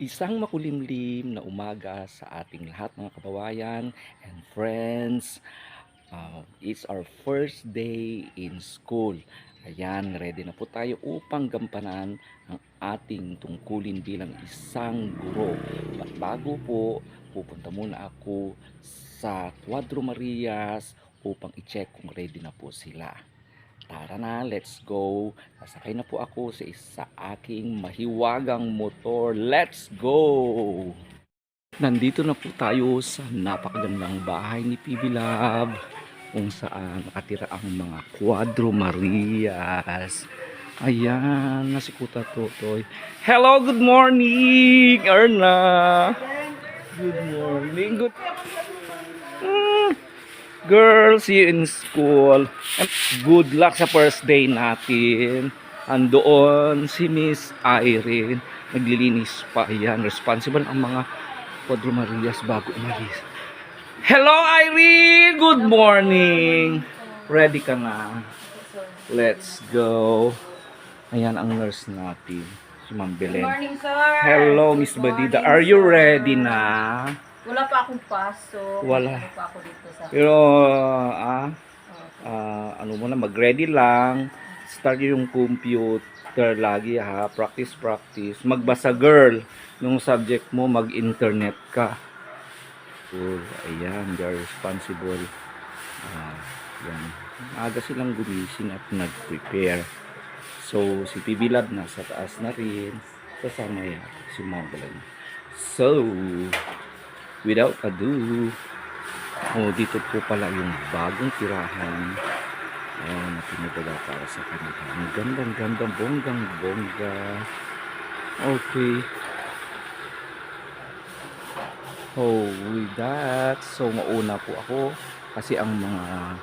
Isang makulimlim na umaga sa ating lahat mga kababayan and friends. Uh, it's our first day in school. Ayan, ready na po tayo upang gampanan ang ating tungkulin bilang isang guro. At bago po, pupunta muna ako sa Cuadro Marias upang i-check kung ready na po sila. Tara na, let's go. Sasakay na po ako sa isa aking mahiwagang motor. Let's go! Nandito na po tayo sa napakagandang bahay ni PB Love kung saan nakatira ang mga Cuadro Marias. Ayan, nasikuta Totoy. Hello, good morning, Erna. Good morning. Good Mm. Girl, see you in school. And good luck sa first day natin. Andoon si Miss Irene. Naglilinis pa yan. Responsible ang mga Cuadro Marias bago umalis. Hello Irene! Good morning! Ready ka na? Let's go. Ayan ang nurse natin. Si Ma'am Good Belen. morning, sir. Hello, Miss Good Badida. Are you ready na? Wala pa akong pasok. Wala. Ano pa ako dito sa... Pero, ah, Oh. ah, ano muna, mag-ready lang. Start yung computer lagi ha. Practice, practice. Magbasa girl. Nung subject mo, mag-internet ka. Oh, ayan, they are responsible. Ah, yan. Aga silang gumising at nag-prepare. So, si PB Lab nasa taas na rin. Kasama yan, si Modeling. So, without ado, Oh, dito po pala yung bagong tirahan. Ayan, na pinadala para sa kanila. Ang gandang gandang bonggang bongga. Okay. Oh, with that, so mauna po ako kasi ang mga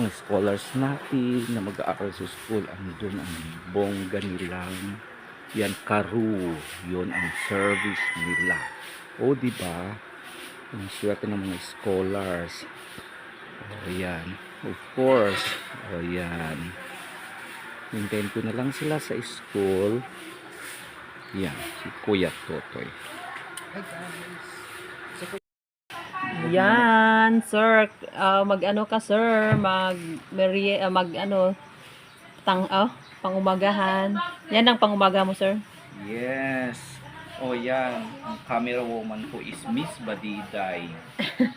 mga scholars natin na mag-aaral sa school, ang doon ang bongga nilang yan, karu. Yun ang service nila. O, di ba? Ang swerte ng mga scholars. O, yan. Of course. O, yan. Hintayin ko na lang sila sa school. Yan. Si Kuya Totoy. Yan, sir. Ah, mag-ano ka, sir? Mag... Meri, ah, mag ano... Tang... Oh, pangumagahan. Yan ang pangumaga mo, sir. Yes. O, yan. Ang camera woman ko is Miss Badiday.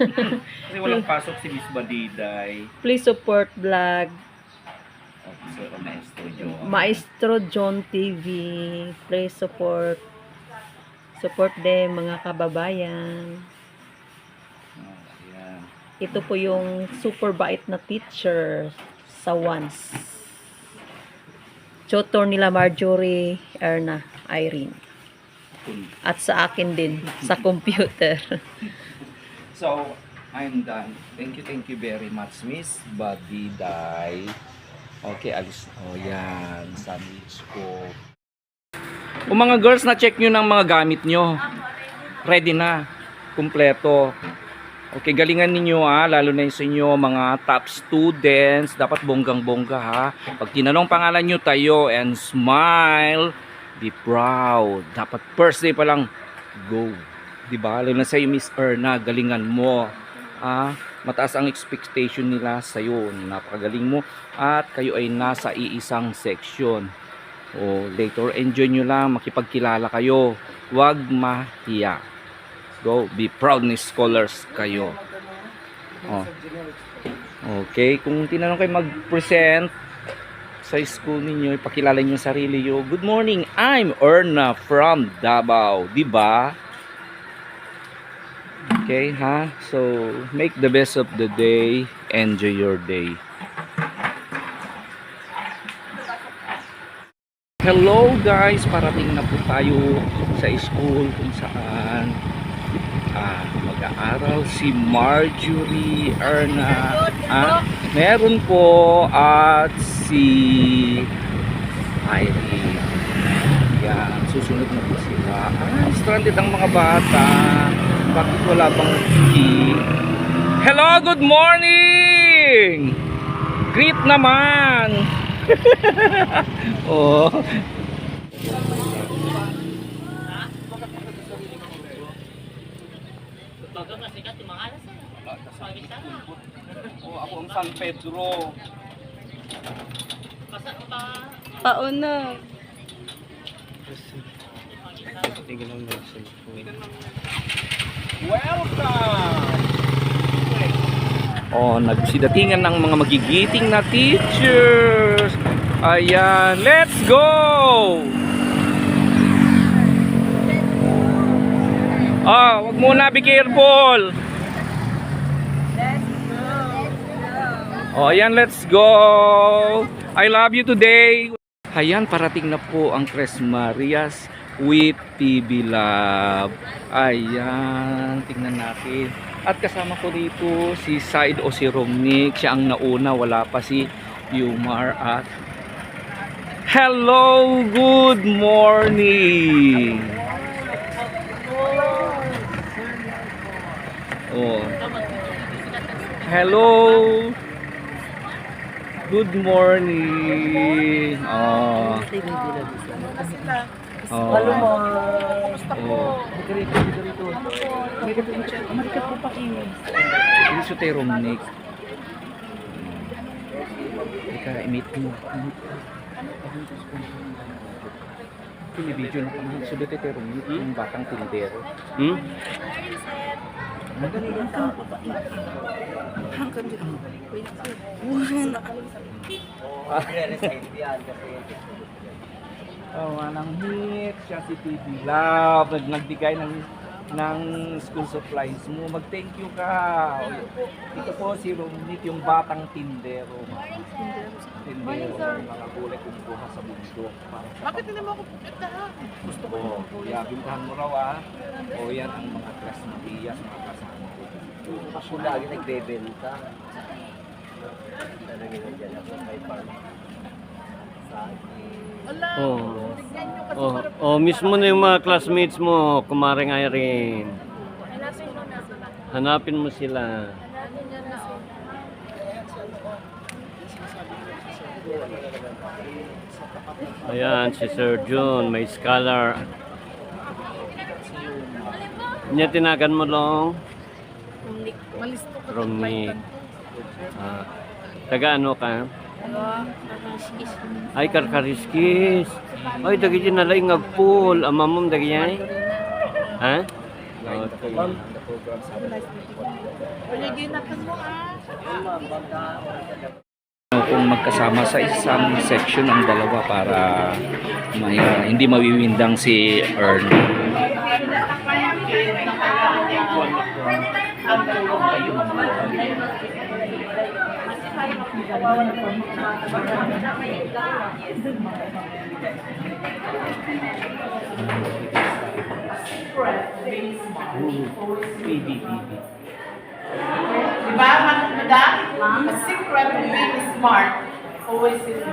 Kasi walang pasok si Miss Badiday. Please support vlog Officer Maestro Joe. Maestro John TV. Please support support them mga kababayan. Oh, yan. Ito po yung super bait na teacher sa once. Tutor nila Marjorie, Erna, Irene. At sa akin din, sa computer. So, I'm done. Thank you, thank you very much, Miss Badiday. Okay, alis. Oh, yan. Sandwich ko. O mga girls, na-check nyo ng mga gamit nyo. Ready na. Kumpleto. Okay, galingan ninyo ha, lalo na yung sa inyo mga top students, dapat bonggang-bongga ha. Pag tinanong pangalan nyo, tayo and smile, be proud. Dapat first day pa lang, go. Di ba? Lalo na sa iyo, Miss Erna, galingan mo. Ah, mataas ang expectation nila sa iyo. Napakagaling mo at kayo ay nasa iisang section. O later enjoy nyo lang, makipagkilala kayo. Huwag mahiya. Go, be proud ni scholars kayo. Oh. Okay, kung tinanong kayo mag-present sa school ninyo, ipakilala niyo sarili niyo. Good morning, I'm Erna from Davao, di ba? Okay, ha? So, make the best of the day. Enjoy your day. Hello guys, parating na po tayo sa school kung saan ah, mag-aaral si Marjorie Erna. Ah, meron po at busy ay yeah, susunod na po sila. Ah, stranded ang mga bata. Bakit wala bang key? Hello good morning! Greet naman! Oh. Bago masikat yung mga alas eh. Ah, oh, ako ang San Pedro. Pauna. Welcome! Oh, nagsidatingan ng mga magigiting na teachers. Ayan, let's go! Ah, wag muna, be careful. Oh, ayan, let's go. I love you today. Ayan, parating na po ang Tres Marias with PB Love. Ayan, tingnan natin. At kasama ko dito si Side o si Romnick. Siya ang nauna, wala pa si Yumar at Hello, good morning. Oh. Hello. Good morning. Oh. Oh. Hello, ma. Oh. Ini sa tayo Romnick. Ika, imit mo. Imit mo. Pinibidyo na kami. Sulit Romnick. Yung batang tindero. Hmm? Oh, anang hit, siya si TV Love, nag nagbigay ng ng school supplies mo. Mag-thank you ka. Ito po si Romnick, yung batang tindero. Tindero, ng mga gulay kumukuha sa bundok. Bakit hindi mo ako pintahan? Gusto ko. Yeah, bintahan mo raw ah. O yan ang mga Tres Marias, mga Ako lagi nagbebenta. Talaga nandiyan ako kay farm. Oh. Oh, oh, mismo na yung mga classmates mo, kumaring Irene. Hanapin mo sila. Ayan, si Sir June, may scholar. Niya tinagan mo long? Romney. Ah, taga ano ka? Ay, karkariskis. Ay, dagi dyan na lang ngagpul. Ama mong dagi yan? Ha? Okay. kung magkasama sa isang section ang dalawa para may, hindi mawiwindang si Earn. Diba, madam? A secret of being smart. Always is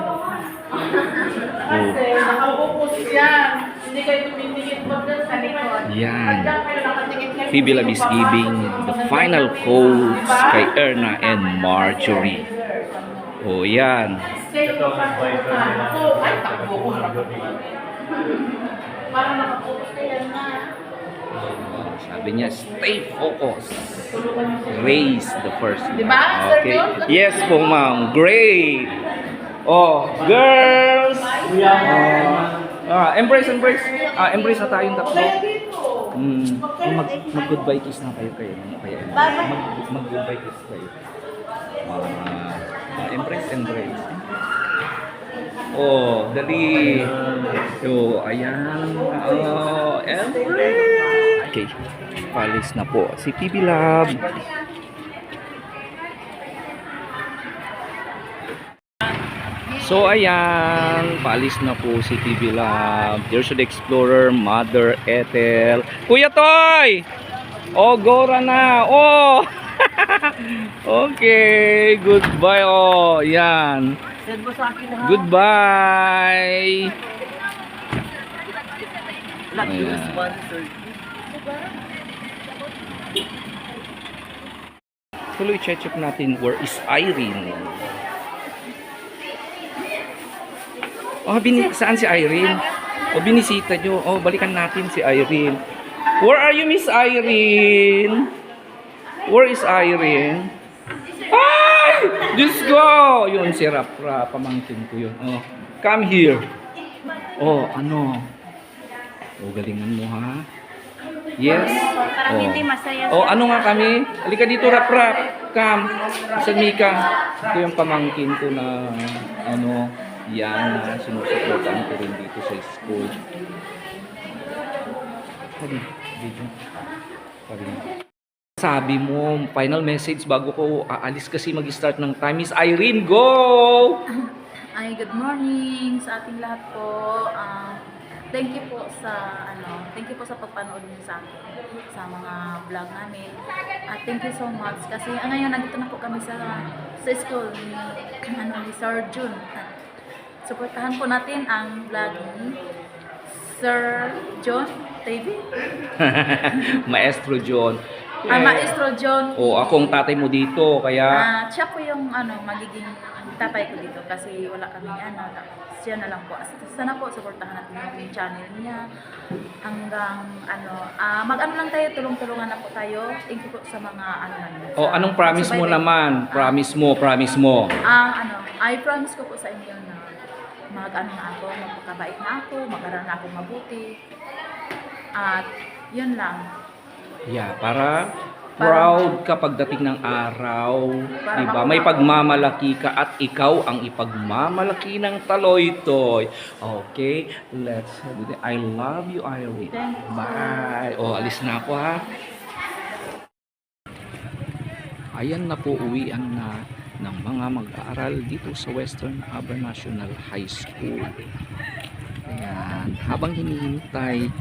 Kasi nakabukus yan. Hindi kayo tumitingin mo sa likod. Yan. Phoebe Love is giving the final quotes kay Erna and Marjorie. O yan. Ay, takbo ko. Parang nakabukus ka yan na. Sabi niya, stay focused. Raise the first line. Diba, Sir Okay. Yes po, ma'am. Great. Oh, girls. Ah, ah, embrace, embrace. Ah, embrace na tayong tatlo. Mm, mag, mag goodbye kiss na kayo kayo. Kaya? Mag, mag goodbye kiss kayo. Ah, embrace, embrace. Oh, dali. Yo, ayan. Oh, embrace. Okay. Palis na po si PB Lab. So ayan, paalis na po si TV Lab, of the Explorer, Mother Ethel. Kuya Toy! Oh, Gora na! Oh! okay, goodbye. Oh, yan. Send mo sa akin ha. Goodbye. Lucky sponsor. Tuloy check natin where is Irene. Oh, bini saan si Irene? Oh, binisita nyo. Oh, balikan natin si Irene. Where are you, Miss Irene? Where is Irene? Ay! Diyos ko! Yun, si Rapra, pamangkin ko yun. Oh, come here. Oh, ano? Oh, galingan mo ha? Yes? Parang Oh. hindi masaya Oh, ano nga kami? Halika dito, Rap Rap. Come. Sa Mika. Ito yung pamangkin ko na, ano, yan, na sinusuportahan ko rin dito sa school. Sabi, video. Sabi. Mo, final message bago ko aalis kasi mag-start ng time is Irene, go! Ay, good morning sa ating lahat po. Ah, thank you po sa ano, thank you po sa pagpanood niyo sa akin sa mga vlog namin. At thank you so much kasi ah, ngayon nandito na po kami sa sa school ni ano ni Sir Jun. At suportahan po natin ang vlog ni Sir John TV. Maestro John. Ah, Maestro John. O, akong tatay mo dito, kaya... Ah, siya po yung ano magiging tatay ko dito kasi wala kami ano siya na lang po. Sana po suportahan natin yung channel niya hanggang ano ah mag-ano lang tayo tulong-tulungan na po tayo. Thank you po sa mga ano namin. O, sa- anong promise mo naman? Promise mo, promise mo. Ah, ano, I promise ko po sa inyo na mag-ano na ako, magpakabait na ako, mag-aral na ako mabuti. At yun lang. Yeah, para proud ka pagdating ng araw, 'di ba? May pagmamalaki ka at ikaw ang ipagmamalaki ng Taloy-Toy. Okay, let's do it. I love you, Irene. Bye. Oh, alis na ako ha. Ayan na po uwian na ng mga mag-aaral dito sa Western Habra National High School. Ayan, habang hinihintay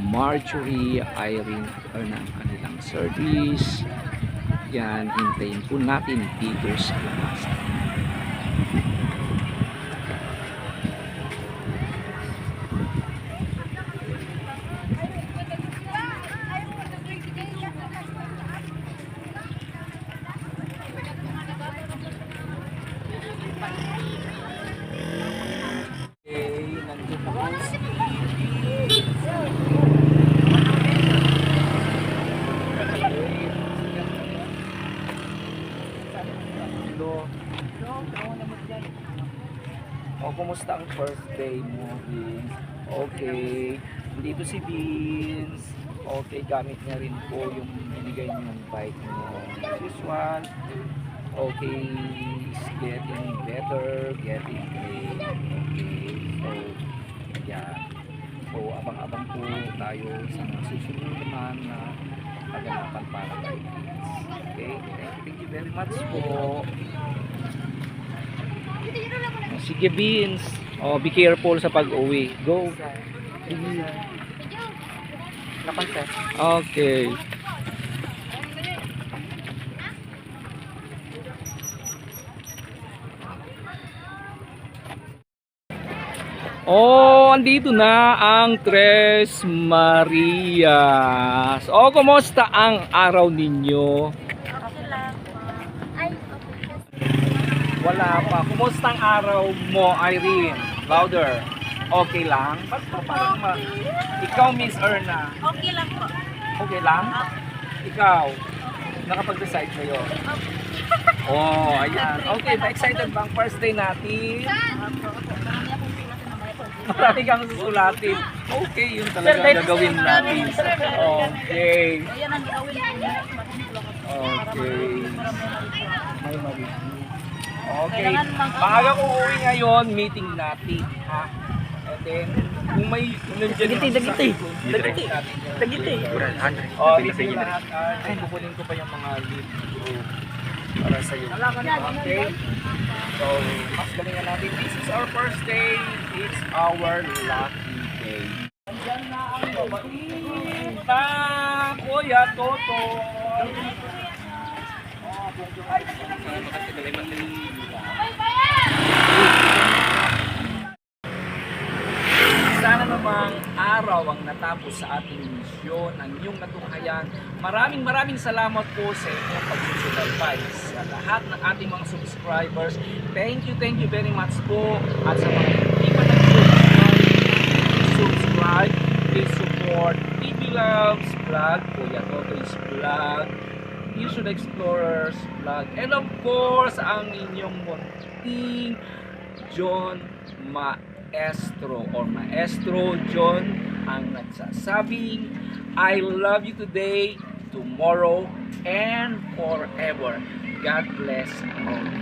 Marjorie, Irene, or ng kanilang service, yan, hintayin po natin dito sa. Okay, nandito po si Hello. O, kumusta ang first day mo, Vince? Okay. Dito si Vince. Okay, gamit niya rin po yung binigay niyong bike niyo. As usual. Okay, is getting better, getting great. Okay, so, yeah. So, abang-abang po tayo sa susunod naman na kaganapan para kay Vince. Okay, thank you very much po. Sige, Vince. Oh, be careful sa pag-uwi. Go. Okay. Oh, andito na ang Tres Marias. Oh, kumusta ang araw ninyo? Wala pa. Kumusta ang araw mo, Irene? Louder. Okay lang? Ba't pa parang ma... Ikaw, Miss Erna. Okay lang po. Okay lang? Ikaw, nakapag-decide kayo? Oh, ayan. Okay, excited ba ang first day natin? Marami kang susulatin. Okay, yun talaga ang gagawin natin. Okay. Okay. May ma-review. Okay. Maaga ko uwi ngayon, meeting natin. Ha? And then, kung may, kung nandiyan yung dagiti, dagiti, dagiti, dagiti. Oh, review lahat. ah, Then, kukunin ko pa yung mga lead para sa'yo. Okay? So, mas galingan natin. This is our first day. It's our lucky day. Andiyan na ang babaita, Kuya Toto. Oh, bongjong. Ay, tagalay Sana namang araw ang natapos sa ating misyon, ang inyong natunghayan. Maraming maraming salamat po sa inyong pagsusubaybay sa lahat ng ating mga subscribers. Thank you, thank you very much po. At sa mga hindi pa nag-subscribe, please subscribe, please support TV Loves Vlog, Kuya Toto's Vlog, Mission Explorers Vlog. And of course, ang inyong munting John Maestro or Maestro John ang nagsasabing I love you today, tomorrow, and forever. God bless all.